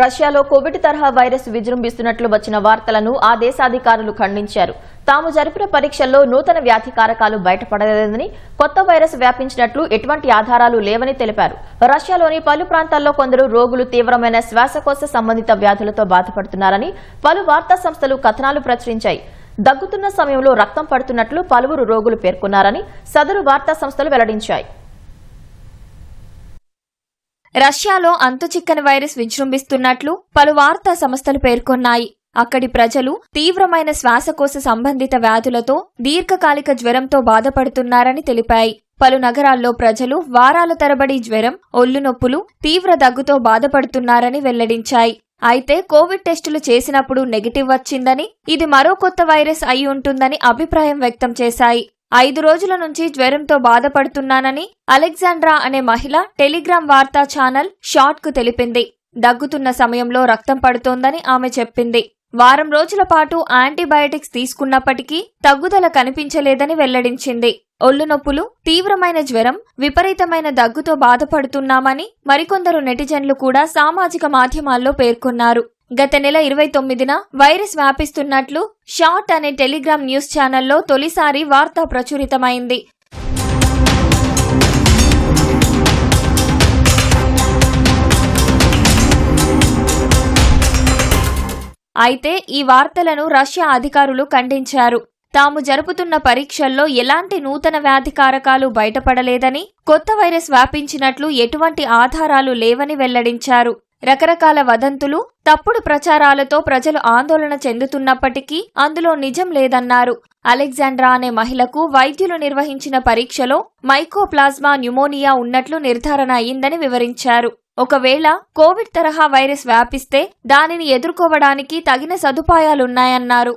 రష్యాలో కోవిడ్ తరహా వైరస్ విజృంభిస్తున్నట్లు వచ్చిన వార్తలను ఆ దేశాధికారులు ఖండించారు. తాము జరిపిన పరీక్షల్లో నూతన వ్యాధి కారకాలు బయటపడలేదని కొత్త వైరస్ వ్యాపించినట్లు ఎటువంటి ఆధారాలు లేవని తెలిపారు. రష్యాలోని పలు ప్రాంతాల్లో కొందరు రోగులు తీవ్రమైన శ్వాసకోశ సంబంధిత వ్యాధులతో బాధపడుతున్నారని పలు వార్తా సంస్థలు కథనాలు ప్రచురించాయి. దగ్గుతున్న సమయంలో రక్తం పడుతున్నట్లు పలువురు రోగులు పేర్కొన్నారని సదరు వార్తా సంస్థలు వెల్లడించాయి. రష్యాలో అంతుచిక్కని వైరస్ విజృంభిస్తున్నట్లు పలు వార్తా సంస్థలు పేర్కొన్నాయి. అక్కడి ప్రజలు తీవ్రమైన శ్వాసకోశ సంబంధిత వ్యాధులతో దీర్ఘకాలిక జ్వరంతో బాధపడుతున్నారని తెలిపాయి. పలు నగరాల్లో ప్రజలు వారాల తరబడి జ్వరం ఒళ్ళు నొప్పులు తీవ్ర దగ్గుతో బాధపడుతున్నారని వెల్లడించాయి. అయితే కోవిడ్ టెస్టులు చేసినప్పుడు నెగిటివ్ వచ్చిందని ఇది మరో కొత్త వైరస్ అయి ఉంటుందని అభిప్రాయం వ్యక్తం చేశాయి. ఐదు రోజుల నుంచి జ్వరంతో బాధపడుతున్నానని అలెగ్జాండ్రా అనే మహిళ టెలిగ్రామ్ వార్తా ఛానల్ షార్ట్కు తెలిపింది. దగ్గుతున్న సమయంలో రక్తం పడుతోందని ఆమె చెప్పింది. వారం రోజుల పాటు యాంటీబయాటిక్స్ తీసుకున్నప్పటికీ తగ్గుదల కనిపించలేదని వెల్లడించింది. ఒళ్ళు నొప్పులు తీవ్రమైన జ్వరం విపరీతమైన దగ్గుతో బాధపడుతున్నామని మరికొందరు నెటిజన్లు కూడా సామాజిక మాధ్యమాల్లో పేర్కొన్నారు. గత నెల ఇరవై తొమ్మిదిన వైరస్ వ్యాపిస్తున్నట్లు షార్ట్ అనే టెలిగ్రామ్ న్యూస్ ఛానల్లో తొలిసారి వార్త ప్రచురితమైంది. అయితే ఈ వార్తలను రష్యా అధికారులు ఖండించారు. తాము జరుపుతున్న పరీక్షల్లో ఎలాంటి నూతన వ్యాధి కారకాలు బయటపడలేదని కొత్త వైరస్ వ్యాపించినట్లు ఎటువంటి ఆధారాలు లేవని వెల్లడించారు. రకరకాల వదంతులు తప్పుడు ప్రచారాలతో ప్రజలు ఆందోళన చెందుతున్నప్పటికీ అందులో నిజం లేదన్నారు. అలెగ్జాండ్రా అనే మహిళకు వైద్యులు నిర్వహించిన పరీక్షలో మైకోప్లాజ్మా న్యూమోనియా ఉన్నట్లు నిర్ధారణ అయిందని వివరించారు. ఒకవేళ కోవిడ్ తరహా వైరస్ వ్యాపిస్తే దానిని ఎదుర్కోవడానికి తగిన సదుపాయాలున్నాయన్నారు.